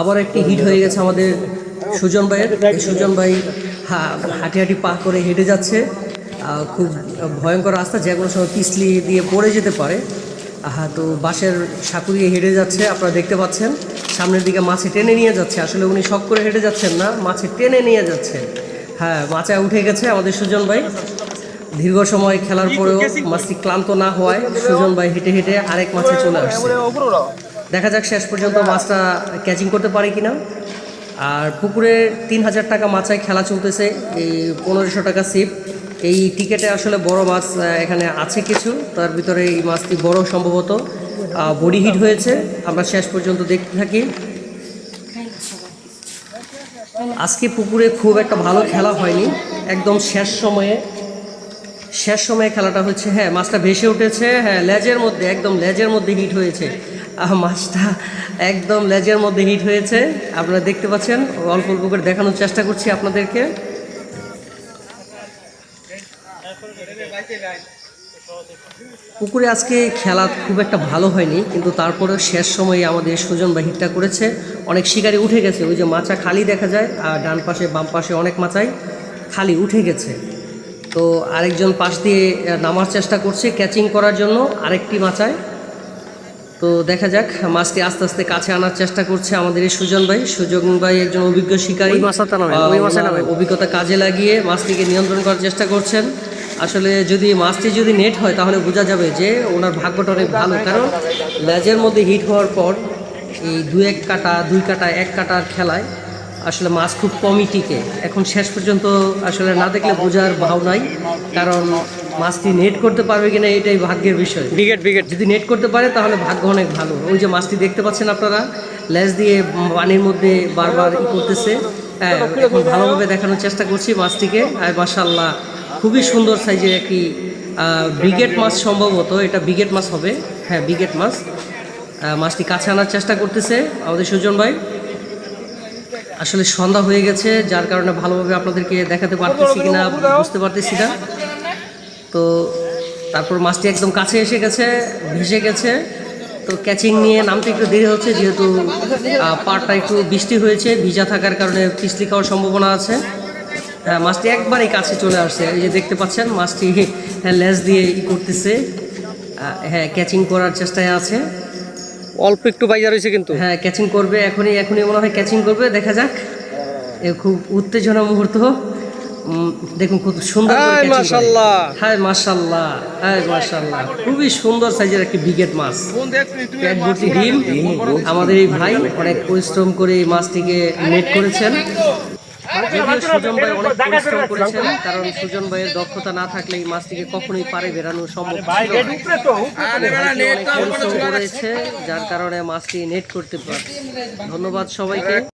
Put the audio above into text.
আবার একটি হিট হয়ে গেছে আমাদের সুজন ভাইয়ের। সুজন ভাই হাঁটি হাঁটি পা করে হেঁটে যাচ্ছে। খুব ভয়ঙ্কর রাস্তা, যে কোনো সময় পিছলি দিয়ে পড়ে যেতে পারে। হ্যাঁ তো বাসের সাঁকু দিয়ে হেঁটে যাচ্ছে, আপনারা দেখতে পাচ্ছেন। সামনের দিকে মাছে টেনে নিয়ে যাচ্ছে। আসলে উনি শখ করে হেঁটে যাচ্ছেন না, মাছে টেনে নিয়ে যাচ্ছেন হ্যাঁ মাচায় উঠে গেছে আমাদের সুজন ভাই। দীর্ঘ সময় খেলার পরেও মাছটি ক্লান্ত না হওয়ায় সুজন ভাই হেঁটে হেঁটে আরেক মাছে চলে আসছে। দেখা যাক শেষ পর্যন্ত মাছটা ক্যাচিং করতে পারে কিনা। আর পুকুরে তিন হাজার টাকা মাছায় খেলা চলতেছে এই পনেরোশো টাকা সিপ এই টিকেটে আসলে বড় মাছ এখানে আছে কিছু তার ভিতরে এই মাছটি বড় সম্ভবত। বডি হিট হয়েছে আমরা শেষ পর্যন্ত দেখতে থাকি। আজকে পুকুরে খুব একটা ভালো খেলা হয়নি একদম শেষ সময়ে। শেষ সময়ে খেলাটা হচ্ছে হ্যাঁ মাছটা ভেসে উঠেছে হ্যাঁ লেজের মধ্যে একদম লেজের মধ্যে হিট হয়েছে। মাছটা একদম লেজের মধ্যে হিট হয়েছে। আপনারা দেখতে পাচ্ছেন, অল্প অল্প করে দেখানোর চেষ্টা করছি আপনাদেরকে। পুকুরে আজকে খেলা খুব একটা ভালো হয়নি, কিন্তু তারপরে শেষ সময়ে আমাদের সুজন বা হিটটা করেছে। অনেক শিকারি উঠে গেছে, ওই যে মাচা খালি দেখা যায়, আর ডান পাশে, বাম পাশে অনেক মাচাই খালি উঠে গেছে। তো আরেকজন পাশ দিয়ে নামার চেষ্টা করছে ক্যাচিং করার জন্য, আরেকটি মাচায়। তো দেখা যাক মাছটি আস্তে আস্তে কাছে আনার চেষ্টা করছে আমাদের এই সুজন ভাই। সুজন ভাই একজন অভিজ্ঞ শিকারী। অভিজ্ঞতা কাজে লাগিয়ে মাছটিকে নিয়ন্ত্রণ করার চেষ্টা করছেন। আসলে যদি মাছটি যদি নেট হয় তাহলে বোঝা যাবে যে ওনার ভাগ্যটা অনেক ভালো। কারণ লেজের মধ্যে হিট হওয়ার পর এই দু এক কাটা দুই কাটা এক কাটার খেলায় আসলে মাছ খুব কমই টিকে। এখন শেষ পর্যন্ত আসলে না দেখলে বোঝার ভাব নাই। কারণ মাছটি নেট করতে পারবে কিনা এটাই ভাগ্যের বিষয়। বিকেট বিকেট যদি নেট করতে পারে তাহলে ভাগ্য অনেক ভালো। ওই যে মাছটি দেখতে পাচ্ছেন আপনারা লেজ দিয়ে পানির মধ্যে বারবার ই করতেছে। হ্যাঁ এখন ভালোভাবে দেখানোর চেষ্টা করছি মাছটিকে। আর মাসাল্লাহ খুবই সুন্দর সাইজের একটি ব্রিগেড মাছ সম্ভবত। এটা ব্রিগেড মাছ হবে। হ্যাঁ ব্রিগেড মাছ। মাছটি কাছে আনার চেষ্টা করতেছে আমাদের সুজন ভাই। আসলে সন্ধ্যা হয়ে গেছে যার কারণে ভালোভাবে আপনাদেরকে দেখাতে পারতেছি কিনা বুঝতে পারতেছি না। তো তারপর মাছটি একদম কাছে এসে গেছে ভেসে গেছে। তো ক্যাচিং নিয়ে নামতে একটু দেরি হচ্ছে যেহেতু পাড়টা একটু বৃষ্টি হয়েছে ভিজা থাকার কারণে পিছলি খাওয়ার সম্ভাবনা আছে। হ্যাঁ, মাছটি একবারই কাছে চলে আসছে। এই যে দেখতে পাচ্ছেন মাছটি হ্যাঁ, লেজ দিয়ে ই করতেছে। হ্যাঁ ক্যাচিং করার চেষ্টায় আছে। অল্প একটু বাইজা রয়েছে কিন্তু। হ্যাঁ ক্যাচিং করবে এখনই এখনই মনে হয় ক্যাচিং করবে। দেখা যাক। এ খুব উত্তেজনা মুহূর্ত। দেখুন কত সুন্দর করে হায় মাশাল্লাহ হায় মাশাল্লাহ খুবই সুন্দর সাইজের একটি বিগেট মাছ। পেট ভর্তি ডিম। আমাদের এই ভাই অনেক পরিশ্রম করে এই মাছটিকে নেট করেছেন। সুজন ভাই অনেক পরিশ্রম করেছেন কারণ সুজন ভাইয়ের দক্ষতা না থাকলে এই মাছটিকে কখনোই পারে বেরানো সম্ভব করেছে। যার কারণে মাছটি নেট করতে পারছে। ধন্যবাদ সবাইকে।